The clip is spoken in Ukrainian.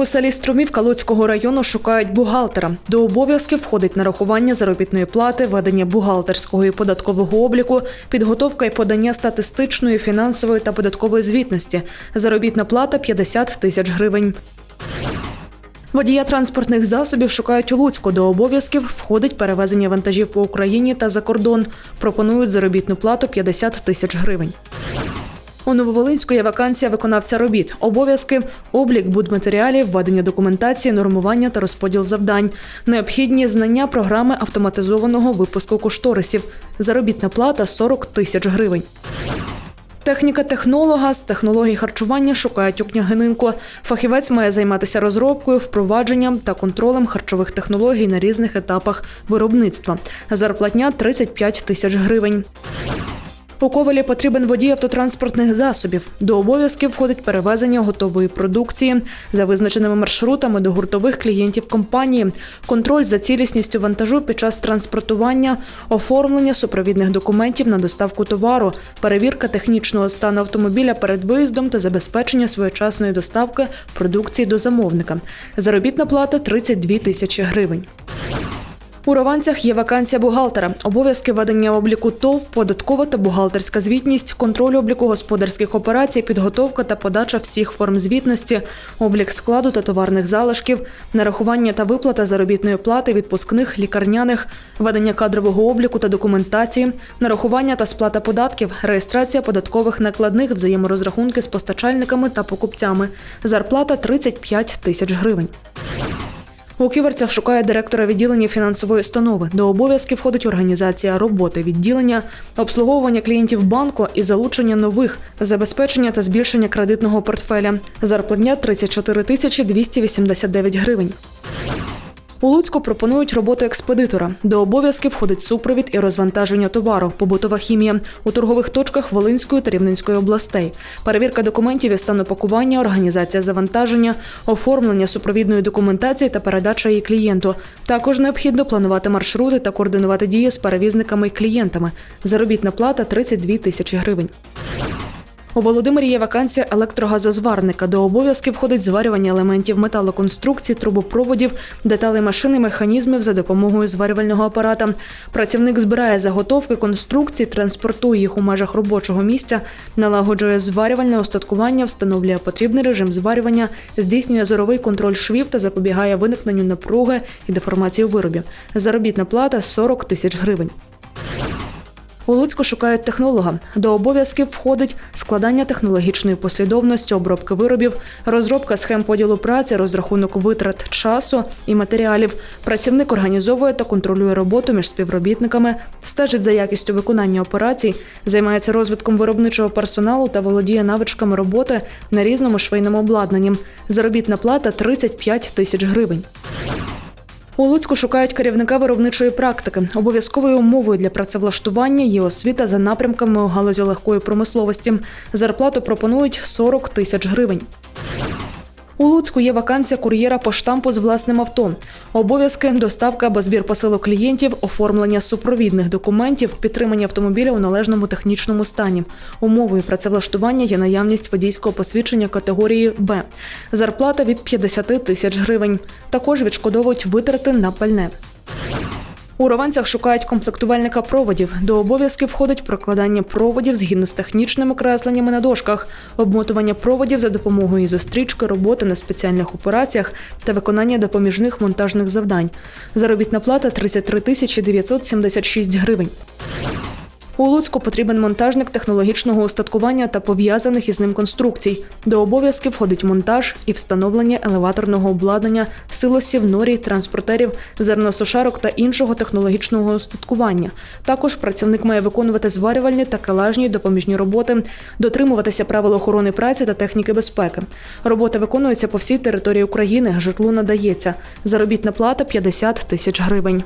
У селі Струмівка Луцького району шукають бухгалтера. До обов'язків входить нарахування заробітної плати, ведення бухгалтерського і податкового обліку, підготовка і подання статистичної, фінансової та податкової звітності. Заробітна плата 50 тисяч гривень. Водія транспортних засобів шукають у Луцьку. До обов'язків входить перевезення вантажів по Україні та за кордон. Пропонують заробітну плату 50 тисяч гривень. У Нововолинську є вакансія виконавця робіт, обов'язки, облік будматеріалів, ведення документації, нормування та розподіл завдань, необхідні знання програми автоматизованого випуску кошторисів. Заробітна плата 40 тисяч гривень. Техніка технолога з технологій харчування шукають у княгининку. Фахівець має займатися розробкою, впровадженням та контролем харчових технологій на різних етапах виробництва. Зарплатня 35 тисяч гривень. У Ковелі потрібен водій автотранспортних засобів. До обов'язків входить перевезення готової продукції за визначеними маршрутами до гуртових клієнтів компанії, контроль за цілісністю вантажу під час транспортування, оформлення супровідних документів на доставку товару, перевірка технічного стану автомобіля перед виїздом та забезпечення своєчасної доставки продукції до замовника. Заробітна плата 32 тисячі гривень. У Рованцях є вакансія бухгалтера, обов'язки ведення обліку ТОВ, податкова та бухгалтерська звітність, контроль обліку господарських операцій, підготовка та подача всіх форм звітності, облік складу та товарних залишків, нарахування та виплата заробітної плати, відпускних, лікарняних, ведення кадрового обліку та документації, нарахування та сплата податків, реєстрація податкових накладних, взаєморозрахунки з постачальниками та покупцями. Зарплата 35 тисяч гривень. У ківерцях шукає директора відділення фінансової установи. До обов'язків входить організація роботи відділення, обслуговування клієнтів банку і залучення нових, забезпечення та збільшення кредитного портфеля. Зарплатня 34 тисячі 289 гривень. У Луцьку пропонують роботу експедитора. До обов'язків входить супровід і розвантаження товару, побутова хімія у торгових точках Волинської та Рівненської областей, перевірка документів і стану пакування, організація завантаження, оформлення супровідної документації та передача її клієнту. Також необхідно планувати маршрути та координувати дії з перевізниками і клієнтами. Заробітна плата 32 тисячі гривень. У Володимирі є вакансія електрогазозварника. До обов'язків входить зварювання елементів металоконструкцій, трубопроводів, деталей машини, механізмів за допомогою зварювального апарата. Працівник збирає заготовки конструкцій, транспортує їх у межах робочого місця, налагоджує зварювальне устаткування, встановлює потрібний режим зварювання, здійснює зоровий контроль швів та запобігає виникненню напруги і деформації виробів. Заробітна плата 40 тисяч гривень. У Луцьку шукають технолога. До обов'язків входить складання технологічної послідовності, обробки виробів, розробка схем поділу праці, розрахунок витрат часу і матеріалів. Працівник організовує та контролює роботу між співробітниками, стежить за якістю виконання операцій, займається розвитком виробничого персоналу та володіє навичками роботи на різному швейному обладнанні. Заробітна плата 35 тисяч гривень. У Луцьку шукають керівника виробничої практики. Обов'язковою умовою для працевлаштування є освіта за напрямками у галузі легкої промисловості. Зарплату пропонують 40 тисяч гривень. У Луцьку є вакансія кур'єра по штампу з власним авто. Обов'язки доставка або збір посилок клієнтів, оформлення супровідних документів, підтримання автомобіля у належному технічному стані. Умовою працевлаштування є наявність водійського посвідчення категорії Б. Зарплата від 50 тисяч гривень. Також відшкодовують витрати на пальне. У Рованцях шукають комплектувальника проводів. До обов'язків входить прокладання проводів згідно з технічними кресленнями на дошках, обмотування проводів за допомогою зустрічки, роботи на спеціальних операціях та виконання допоміжних монтажних завдань. Заробітна плата 33 тисячі 976 гривень. У Луцьку потрібен монтажник технологічного устаткування та пов'язаних із ним конструкцій. До обов'язків входить монтаж і встановлення елеваторного обладнання, силосів, норій, транспортерів, зерносушарок та іншого технологічного устаткування. Також працівник має виконувати зварювальні та калажні допоміжні роботи, дотримуватися правил охорони праці та техніки безпеки. Робота виконується по всій території України, житло надається. Заробітна плата 50 тисяч гривень.